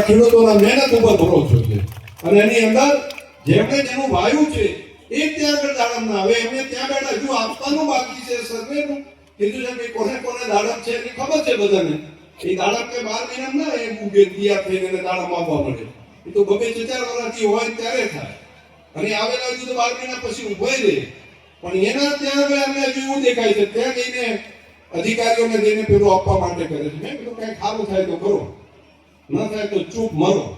ખેડૂતોના મહેનત ઉપર ભરોસો છે. અને એની અંદર જેમણે જેનું વાયુ છે, એ ત્યાં આગળ દાડમ ના આવે. એમને ત્યાં આગળ હજુ આપવાનું બાકી છે સર્વેનું. કીધું છે કોને કોને દાડમ છે એની ખબર છે બધાને. એ દાડમ કે બાર મહિના ના એ ઉગે, દિયા થઈને એને દાડમ આવવા મળે. એ તો બબે ચાર વર્ષથી હોય ત્યારે થાય. અને આવેલા હજુ તો બાર મહિના પછી ઉભોય રહે. પણ એના ત્યાં આગળ એમને હજુ એવું દેખાય છે ત્યાં જઈને અધિકારીઓને જઈને પેલું આપવા માટે કરે છે. મેં કીધું, કઈ સારું થાય તો કરો. ન થાય તો ચૂપ મરો.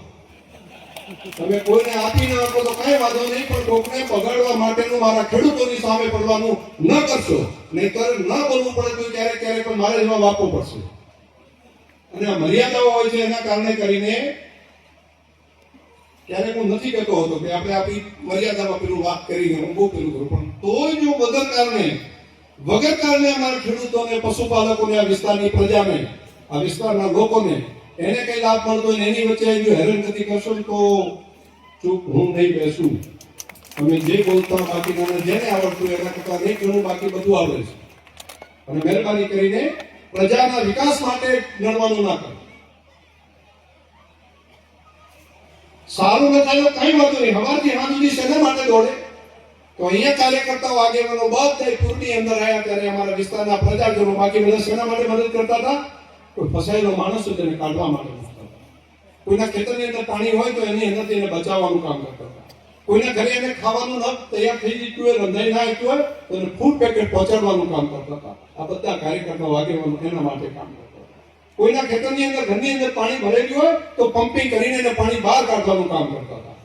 તમે કોઈને આપી ના આપો તો કઈ વાંધો નહીં, પણ કોકને બગાડવા માટેનું મારા ખેડૂતોની સામે પડવાનું ન કરશો. નહીતર ન બોલવું પડે તો ક્યારેક ક્યારેક પણ મારે જવાબ આપવો પડશે. અને આ મર્યાદાઓ હોય છે એના કારણે કરીને ક્યારેક હું નથી કહેતો હતો કે આપણે આપણી મર્યાદામાં પેલું વાત કરીને હું બહુ પેલું કરું પણ તોય જો વગર કારણે વગર કારણે અમારા ખેડૂતોને, પશુપાલકોને, આ વિસ્તારની પ્રજાને, આ વિસ્તારના લોકોને એને કઈ લાભ મળતો હોય એની વચ્ચે જો હેરાનગતિ કરશો ને તો ચૂપ હું નહીં બેસું. અમે જે બોલતા બાકીના જેને આવડતું એના કરતા નહીં ઘણું બાકી બધું આવડે છે. અને મહેરબાની કરીને પ્રજાના વિકાસ માટે લડવાનું ના કરો. સારું ન થાય કઈ વાંધો નહીં. હવારથી હાથ સુધી શેના માટે દોડે? તો અહીંયા કાર્યકર્તાઓ આગેવાનો બધા પૂરની અંદર આવ્યા ત્યારે અમારા વિસ્તારના પ્રજાજનો બાકી બધા શેના માટે મદદ કરતા હતા? કોઈ ફસાયેલો માણસ હોય તેને કાઢવા માટે કોઈના ખેતરની અંદર પાણી હોય તો એની અંદરથી એને બચાવવાનું કામ કરતા કોઈના ઘરે એને ખાવાનું ન તૈયાર થઈ જતું હોય, રંધાઈ ના આવતું હોય, તો એને ફૂડ પેકેટ પહોંચાડવાનું કામ કરતા હતા. આ બધા કાર્યકર્તાઓ આગેવાનો એના માટે કામ કરતા કોઈના ખેતરની અંદર, ઘરની અંદર પાણી ભરેલું હોય, તો પમ્પિંગ કરીને એને પાણી બહાર કાઢવાનું કામ કરતા હતા.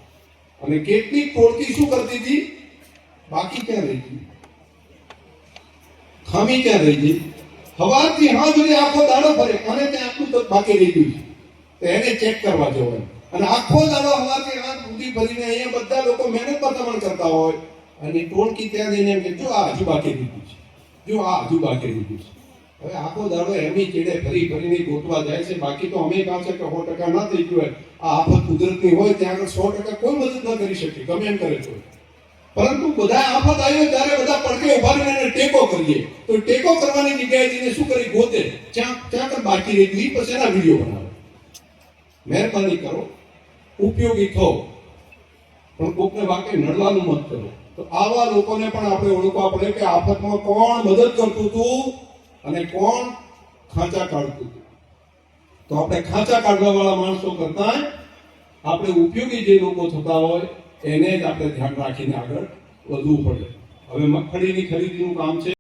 અને કેટલીક ટોળકી શું કરતી હતી? બાકી ક્યાં રહી ગઈ? ખામી ક્યાં રહી ગઈ? સવારથી હા સુધી આખો દાડો ફરે અને ત્યાં આટલું બાકી રહી ગયું તો એને ચેક કરવા જવાનું. અને આખો દાડો સવારથી હાથ સુધી ભરીને અહીંયા બધા લોકો મહેનત પણ કરતા હોય અને ટોળકી ત્યાં જઈને એમ કે, જો આ હજુ બાકી દીધું છે. જો આ હજુ બાકી દીધું છે. હવે આખો દાડો એમની ચેડે ફરી ફરીને ગોતવા જાય છે. બાકી તો અમે કામ છે સો ટકા ના થઈ ગયું હોય. આ આફત કુદરતની હોય, ત્યાં આગળ સો ટકા કોઈ મદદ ન કરી શકે. ગમે એમ કરે તો. પરંતુ બધા આફત આવ્યો ત્યારે બધા પડકે ઊભા રહીને ટેકો કરીએ. તો ટેકો કરવાની જગ્યાએ જઈને શું કરી? ગોતે. ત્યાં ત્યાં પણ બાકી રહી. ગયું પછી એના વીડિયો બનાવે. મહેરબાની કરો. ઉપયોગી થો. પણ કોકને વાકે નડવાનું મત કરો. તો આવા લોકોને પણ આપણે ઓળખવા પડે કે આફતમાં કોણ મદદ કરતું હતું અને કોણ ખાંચા કાઢતું હતું. તો આપણે ખાંચા કાઢવા વાળા માણસો કરતા આપણે ઉપયોગી જે લોકો થતા હોય એને જ આપણે ધ્યાન રાખીને આગળ વધવું પડે. હવે મગફળીની ખરીદીનું કામ છે.